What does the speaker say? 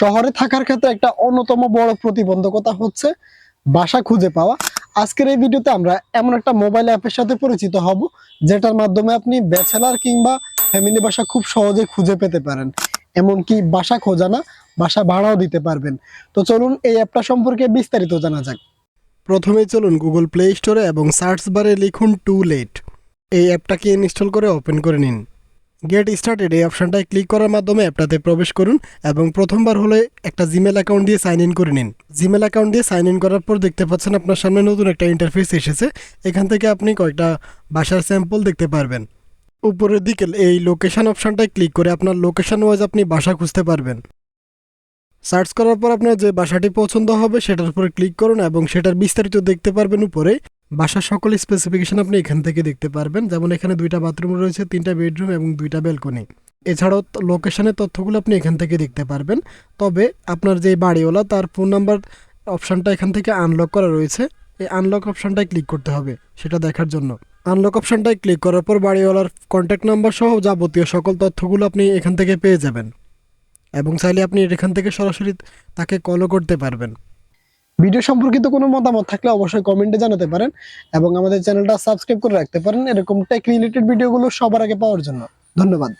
শহরে থাকার ক্ষেত্রে একটা অন্যতম বড় প্রতিবন্ধকতা হচ্ছে বাসা খুঁজে পাওয়া। আজকের এই ভিডিওতে আমরা এমন একটা মোবাইল অ্যাপের সাথে পরিচিত হব, যেটার মাধ্যমে আপনি ব্যাচেলার কিংবা ফ্যামিলি বাসা খুব সহজে খুঁজে পেতে পারেন। এমনকি বাসা খোঁজা না, বাসা ভাড়াও দিতে পারবেন। তো চলুন এই অ্যাপটা সম্পর্কে বিস্তারিত জানা যাক। প্রথমেই চলুন গুগল প্লে স্টোরে এবং সার্চ বারে লিখুন টু লেট এই অ্যাপটাকে ইনস্টল করে ওপেন করে নিন। গেট স্টার্টেড এই অপশনটায় ক্লিক করার মাধ্যমে অ্যাপটাতে প্রবেশ করুন এবং প্রথমবার হলে একটা জিমেল অ্যাকাউন্ট দিয়ে সাইন ইন করে নিন। জিমেল অ্যাকাউন্ট দিয়ে সাইন ইন করার পর দেখতে পাচ্ছেন আপনার সামনে নতুন একটা ইন্টারফেস এসেছে। এখান থেকে আপনি কয়েকটা বাসার স্যাম্পল দেখতে পারবেন। উপরের দিকে এই লোকেশন অপশানটায় ক্লিক করে আপনার লোকেশন ওয়াইজ আপনি বাসা খুঁজতে পারবেন। সার্চ করার পর আপনার যে বাসাটি পছন্দ হবে সেটার উপরে ক্লিক করুন এবং সেটার বিস্তারিত দেখতে পারবেন উপরে। বাসার সকল স্পেসিফিকেশন আপনি এখান থেকে দেখতে পারবেন। যেমন এখানে দুইটা বাথরুম রয়েছে, তিনটা বেডরুম এবং দুইটা ব্যালকনি এছাড়াও লোকেশনের তথ্যগুলো আপনি এখান থেকে দেখতে পারবেন। তবে আপনার যে বাড়িওয়ালা, তার ফোন নাম্বার অপশানটা এখান থেকে আনলক করা রয়েছে। এই আনলক অপশানটায় ক্লিক করতে হবে, সেটা দেখার জন্য। আনলক অপশানটায় ক্লিক করার পর বাড়িওয়ালার কন্ট্যাক্ট নাম্বার সহ যাবতীয় সকল তথ্যগুলো আপনি এখান থেকে পেয়ে যাবেন। এবং চাইলে আপনি এখান থেকে সরাসরি তাকে কলও করতে পারবেন। ভিডিও সম্পর্কিত কোনো মতামত থাকলে অবশ্যই কমেন্টে জানাতে পারেন এবং আমাদের চ্যানেলটা সাবস্ক্রাইব করে রাখতে পারেন এরকম টেক রিলেটেড ভিডিওগুলো সবার আগে পাওয়ার জন্য। ধন্যবাদ।